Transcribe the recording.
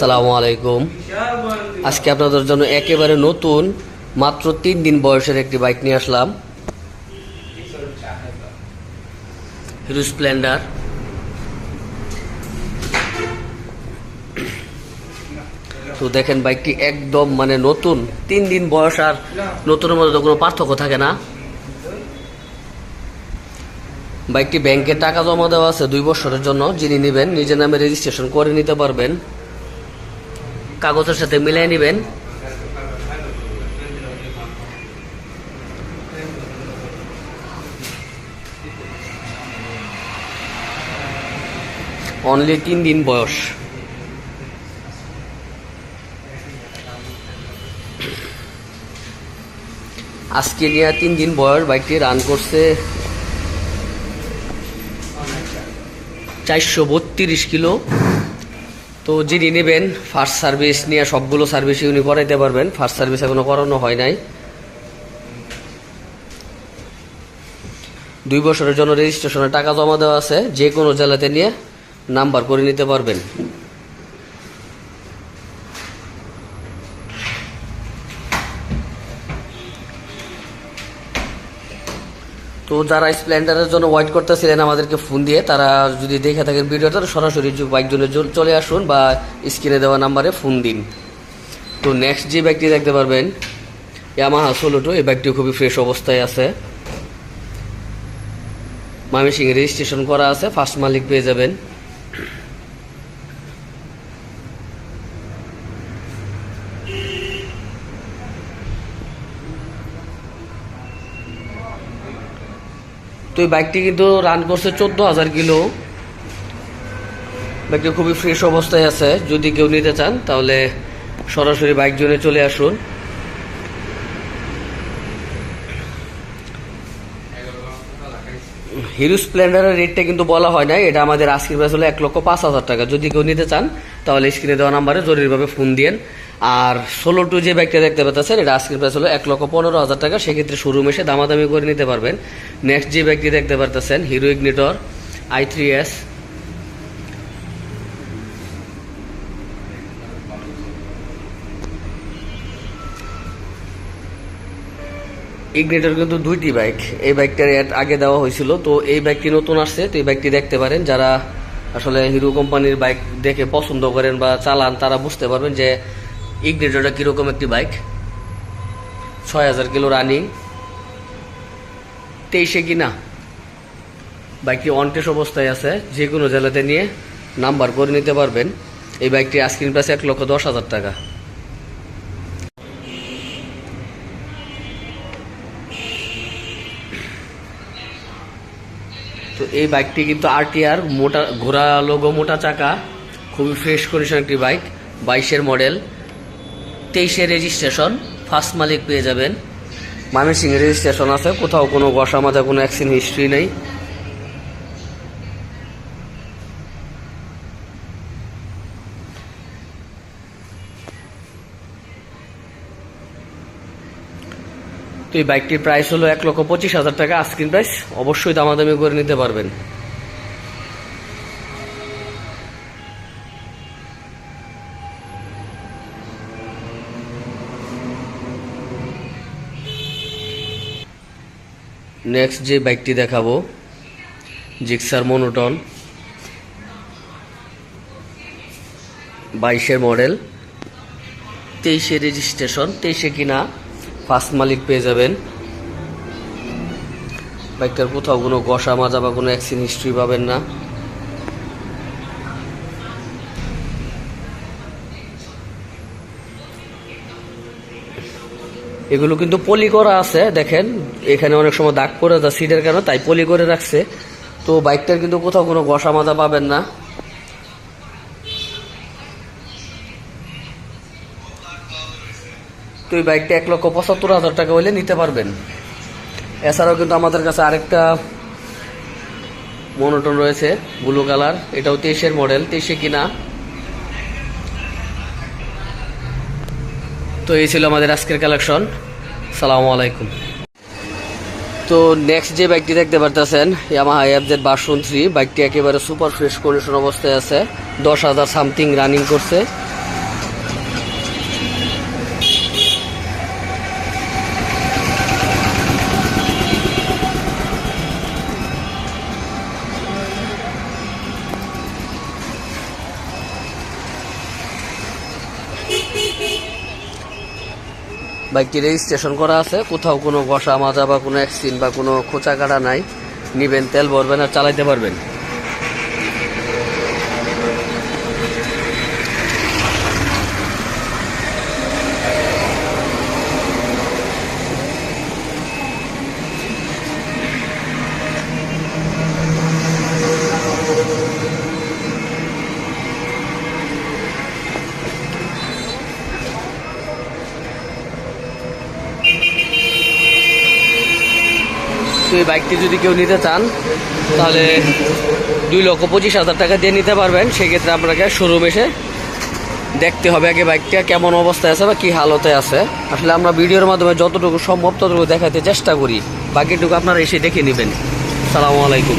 সালামু আলাইকুম। আজকে আপনাদের জন্য একেবারে নতুন, মাত্র তিন দিন বয়সের একটি বাইক নিয়ে আসলাম। হিরো স্প্লেন্ডার তো দেখেন বাইকটি একদম মানে নতুন, তিন দিন বয়স আর নতুনের মধ্যে তো কোনো পার্থক্য থাকে না। বাইকটি ব্যাংকে টাকা জমা দেওয়া আছে দুই বছরের জন্য, যিনি নেবেন নিজের নামে রেজিস্ট্রেশন করে নিতে পারবেন। কাগজের সাথে মিলিয়ে নেবেন। অনলি তিন দিন বয়স। আজকে নিয়ে তিন দিন বয়স, বাইকটি রান করছে চারশো বত্রিশ কিলো। তো যিনি নেবেন ফার্স্ট সার্ভিস নিয়ে সবগুলো সার্ভিস উনি করাইতে পারবেন। ফার্স্ট সার্ভিস এখনও করানো হয় নাই। দুই বছরের জন্য রেজিস্ট্রেশনে টাকা জমা দেওয়া আছে। যে কোনো জেলাতে নিয়ে নাম্বার করে নিতে পারবেন। তো যারা স্প্লেন্ডারের জন্য ওয়েট করতেছিলেন আমাদেরকে ফোন দিয়ে, তারা যদি দেখে থাকেন ভিডিওটা সরাসরি বাইক জন্য চলে আসুন বা স্ক্রিনে দেওয়া নাম্বারে ফোন দিন। তো নেক্সট যে ব্যাগটি দেখতে পারবেন ইয়ামাহা সোলোটো এই বাইকটি খুবই ফ্রেশ অবস্থায় আছে। মামি সিং রেজিস্ট্রেশন করা আছে ফার্স্ট মালিক পেয়ে যাবেন। তো এই বাইকটি কিন্তু রান করছে চোদ্দ হাজার কিলো। বাইকটি খুবই ফ্রেশ অবস্থায় আছে। যদি কেউ নিতে চান, তাহলে সরাসরি বাইক জোনে চলে আসুন। হিরো স্প্লেন্ডারের রেটটা কিন্তু বলা হয় না এটা আমাদের আজকের প্রাইস হলো এক লক্ষ পাঁচ হাজার টাকা। যদি কেউ নিতে চান, তাহলে স্ক্রিনে দেওয়া নাম্বারে জরুরিভাবে ফোন দিয়েন। আর ষোলো টু যে বাইকটা দেখতে পাচ্ছেন, এটা আজকের প্রাইস হলো এক লক্ষ পনেরো হাজার টাকা। সেক্ষেত্রে শোরুম এসে দামাদামি করে নিতে পারবেন। নেক্সট যে বাইকটি দেখতে পারতেছেন hero ignitor I three S ignitor কিন্তু দুইটি বাইক এই বাইকটার অ্যাড আগে দেওয়া হয়েছিল, তো এই বাইকটি নতুন আসছে, তো এই বাইকটি দেখতে পারেন। যারা আসলে হিরো কোম্পানির বাইক দেখে পছন্দ করেন বা চালান, তারা বুঝতে পারবেন যে ইগনিটরটা কীরকম একটি বাইক? ছয় হাজার কিলো রানিং। তেইশে কিনা? বাইকটি অনটেস অবস্থায় আছে যে কোনো জেলাতে নিয়ে নাম্বার করে নিতে পারবেন। এই বাইকটি আস্ক্রিন প্রাইস এক লক্ষ দশ হাজার টাকা। তো এই বাইকটি কিন্তু আরটিআর মোটা, ঘোড়া লোগো মোটা চাকা, খুবই ফ্রেশ কন্ডিশন একটি বাইক, বাইশের মডেল তেইশে রেজিস্ট্রেশন ফার্স্ট মালিক পেয়ে যাবেন। ময়মনসিং রেজিস্ট্রেশন আছে, কোথাও কোনো গসা মাজা কোনো অ্যাক্সিডেন্ট হিস্ট্রি নেই। তো এই বাইকটির প্রাইস হলো এক লক্ষ পঁচিশ হাজার টাকা। আস্ক্রিন প্রাইস অবশ্যই দামাদামি করে নিতে পারবেন। নেক্সট যে বাইকটি দেখাবো জিক্সার মনোটন বাইশের মডেল তেইশে রেজিস্ট্রেশন তেইশে কিনা ফার্স্ট মালিক পেয়ে যাবেন। বাইকটার কোথাও কোনো কষা মাজা বা কোনো অ্যাক্সিডেন্ট হিস্ট্রি পাবেন না। এগুলো কিন্তু পলি করা আছে, দেখেন, এখানে অনেক সময় দাগ পড়ে যায় সিটের কারণে, তাই পলি করে রাখছে। তো বাইকটার কিন্তু কোথাও কোনো গসা মাজা পাবেন না। তো এই বাইকটা এক লক্ষ পঁচাত্তর হাজার টাকা হইলে নিতে পারবেন। এছাড়াও কিন্তু আমাদের কাছে আরেকটা মনোটন রয়েছে, ব্লু কালার, এটাও তেইশের মডেল, তেইশে কিনা। তো এই ছিল আমাদের আজকের কালেকশন সালামু আলাইকুম। তো নেক্সট যে বাইকটি দেখতে পারতেছেন ইয়ামাহা এফজেড বাসন থ্রি বাইকটি একেবারে সুপার ফ্রেশ কন্ডিশন অবস্থায় আছে। দশ হাজার সামথিং রানিং করছে। beep beep beep বাইকটি রেজিস্ট্রেশন করা আছে। কোথাও কোনো ঘষা মাজা বা কোনো অ্যাক্সিডেন্ট বা কোনো খোঁচা কাটা নাই। নিবেন, তেল ভরবেন আর চালাইতে পারবেন। এই বাইকটি যদি কেউ নিতে চান, তাহলে দুই লক্ষ পঁচিশ হাজার টাকা দিয়ে নিতে পারবেন। সেক্ষেত্রে আপনাকে শোরুম এসে দেখতে হবে আগে বাইকটা কেমন অবস্থায় আছে বা কী হালতে আছে। আসলে আমরা ভিডিওর মাধ্যমে যতটুকু সম্ভব ততটুকু দেখাতে চেষ্টা করি। বাকিটুকু আপনারা এসে দেখে নেবেন। সালামু আলাইকুম।